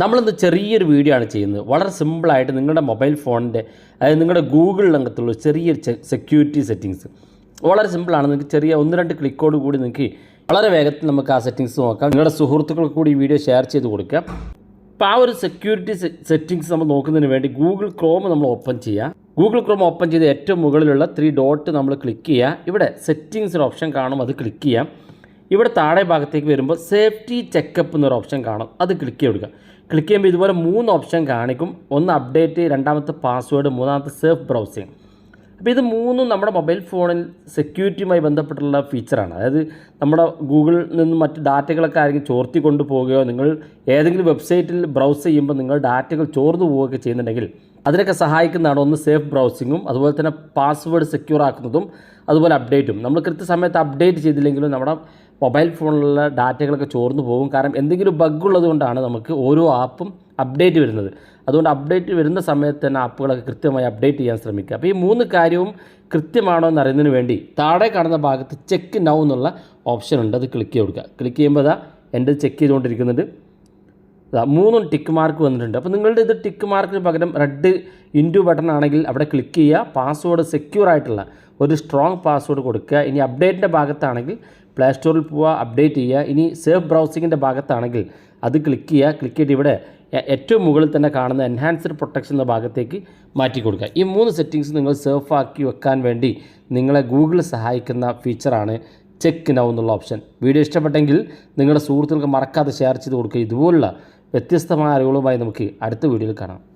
നമ്മളിന്ന് ചെറിയൊരു വീഡിയോ ആണ് ചെയ്യുന്നത്. വളരെ സിമ്പിളായിട്ട് നിങ്ങളുടെ മൊബൈൽ ഫോണിന്റെ അതായത് നിങ്ങളുടെ ഗൂഗിൾ അംഗത്തുള്ള ചെറിയൊരു സെക്യൂരിറ്റി സെറ്റിങ്സ് വളരെ സിമ്പിളാണ് നിങ്ങൾക്ക് ചെറിയ ഒന്ന് രണ്ട് ക്ലിക്കോട് കൂടി നിങ്ങൾക്ക് വളരെ വേഗത്തിൽ നമുക്ക് ആ സെറ്റിങ്സ് നോക്കാം. നിങ്ങളുടെ സുഹൃത്തുക്കൾക്ക് കൂടി ഈ വീഡിയോ ഷെയർ ചെയ്ത് കൊടുക്കുക അപ്പോൾ ആ ഒരു സെക്യൂരിറ്റി സെറ്റിങ്സ് നമ്മൾ നോക്കുന്നതിന് വേണ്ടി ഗൂഗിൾ ക്രോം നമ്മൾ ഓപ്പൺ ചെയ്യുക ഗൂഗിൾ ക്രോം ഓപ്പൺ ചെയ്ത് ഏറ്റവും മുകളിലുള്ള ത്രീ ഡോട്ട് നമ്മൾ ക്ലിക്ക് ചെയ്യുക ഇവിടെ സെറ്റിങ്സ് ഒരു ഓപ്ഷൻ കാണും. അത് ക്ലിക്ക് ചെയ്യാം. ഇവിടെ താഴെ ഭാഗത്തേക്ക് വരുമ്പോൾ സേഫ്റ്റി ചെക്കപ്പ് എന്നൊരു ഓപ്ഷൻ കാണും. അത് ക്ലിക്ക് ചെയ്ത് കൊടുക്കുക ക്ലിക്ക് ചെയ്യുമ്പോൾ ഇതുപോലെ മൂന്ന് ഓപ്ഷൻ കാണിക്കും. ഒന്ന് അപ്ഡേറ്റ് രണ്ടാമത്തെ പാസ്വേഡ് മൂന്നാമത്തെ സേഫ് ബ്രൗസിങ് അപ്പോൾ ഇത് മൂന്നും നമ്മുടെ മൊബൈൽ ഫോണിൽ സെക്യൂരിറ്റിയുമായി ബന്ധപ്പെട്ടുള്ള ഫീച്ചറാണ് അതായത് നമ്മുടെ ഗൂഗിളിൽ നിന്ന് മറ്റ് ഡാറ്റകളൊക്കെ ആരെങ്കിലും ചോർത്തി കൊണ്ടുപോവുകയോ നിങ്ങൾ ഏതെങ്കിലും വെബ്സൈറ്റിൽ ബ്രൗസ് ചെയ്യുമ്പോൾ നിങ്ങൾ ഡാറ്റകൾ ചോർന്നു പോവുകയൊക്കെ ചെയ്യുന്നുണ്ടെങ്കിൽ അതിനൊക്കെ സഹായിക്കുന്നതാണ് ഒന്ന് സേഫ് ബ്രൗസിങ്ങും അതുപോലെ തന്നെ പാസ്വേഡ് സെക്യൂർ ആക്കുന്നതും അതുപോലെ അപ്ഡേറ്റും നമ്മൾ കൃത്യസമയത്ത് അപ്ഡേറ്റ് ചെയ്തില്ലെങ്കിലും നമ്മുടെ മൊബൈൽ ഫോണിലുള്ള ഡാറ്റകളൊക്കെ ചോർന്നു പോകും. കാരണം എന്തെങ്കിലും ബഗ് ഉള്ളതുകൊണ്ടാണ് നമുക്ക് ഓരോ ആപ്പും അപ്ഡേറ്റ് വരുന്നത്. അതുകൊണ്ട് അപ്ഡേറ്റ് വരുന്ന സമയത്ത് തന്നെ ആപ്പുകളൊക്കെ കൃത്യമായി അപ്ഡേറ്റ് ചെയ്യാൻ ശ്രമിക്കുക. അപ്പോൾ ഈ മൂന്ന് കാര്യവും കൃത്യമാണോ എന്ന് അറിയുന്നതിന് വേണ്ടി താഴെ കാണുന്ന ഭാഗത്ത് ചെക്ക് നൗ എന്നുള്ള ഓപ്ഷൻ ഉണ്ട്. അത് ക്ലിക്ക് ചെയ്ത് കൊടുക്കുക. ക്ലിക്ക് ചെയ്യുമ്പോൾ അതാ എന്റെ ചെക്ക് ചെയ്തുകൊണ്ടിരിക്കുന്നുണ്ട്. മൂന്നും ടിക്ക് മാർക്ക് വന്നിട്ടുണ്ട്. അപ്പോൾ നിങ്ങളുടെ ഇത് ടിക്ക് മാർക്കിന് പകരം റെഡ് ഇന്റു ബട്ടൺ ആണെങ്കിൽ അവിടെ ക്ലിക്ക് ചെയ്യുക. പാസ്വേഡ് സെക്യൂർ ആയിട്ടുള്ള ഒരു സ്ട്രോങ് പാസ്വേഡ് കൊടുക്കുക. ഇനി അപ്ഡേറ്റിന്റെ ഭാഗത്താണെങ്കിൽ പ്ലേ സ്റ്റോറിൽ പോവുക അപ്ഡേറ്റ് ചെയ്യുക. ഇനി സേഫ് ബ്രൗസിങ്ങിന്റെ ഭാഗത്താണെങ്കിൽ അത് ക്ലിക്ക് ചെയ്യുക. ക്ലിക്ക് ചെയ്തിട്ട് ഇവിടെ ഏറ്റവും മുകളിൽ തന്നെ കാണുന്ന എൻഹാൻസ്ഡ് പ്രൊട്ടക്ഷൻ എന്ന ഭാഗത്തേക്ക് മാറ്റി കൊടുക്കുക. ഈ മൂന്ന് സെറ്റിങ്സ് നിങ്ങൾ സേഫ് ആക്കി വെക്കാൻ വേണ്ടി നിങ്ങളെ ഗൂഗിൾ സഹായിക്കുന്ന ഫീച്ചറാണ് ചെക്ക് നൗ എന്നുള്ള ഓപ്ഷൻ വീഡിയോ ഇഷ്ടപ്പെട്ടെങ്കിൽ നിങ്ങളുടെ സുഹൃത്തുക്കൾക്ക് മറക്കാതെ ഷെയർ ചെയ്ത് കൊടുക്കുക. ഇതുപോലുള്ള വ്യത്യസ്തമായ അറിവുകളുമായി നമുക്ക് അടുത്ത വീഡിയോയിൽ കാണാം.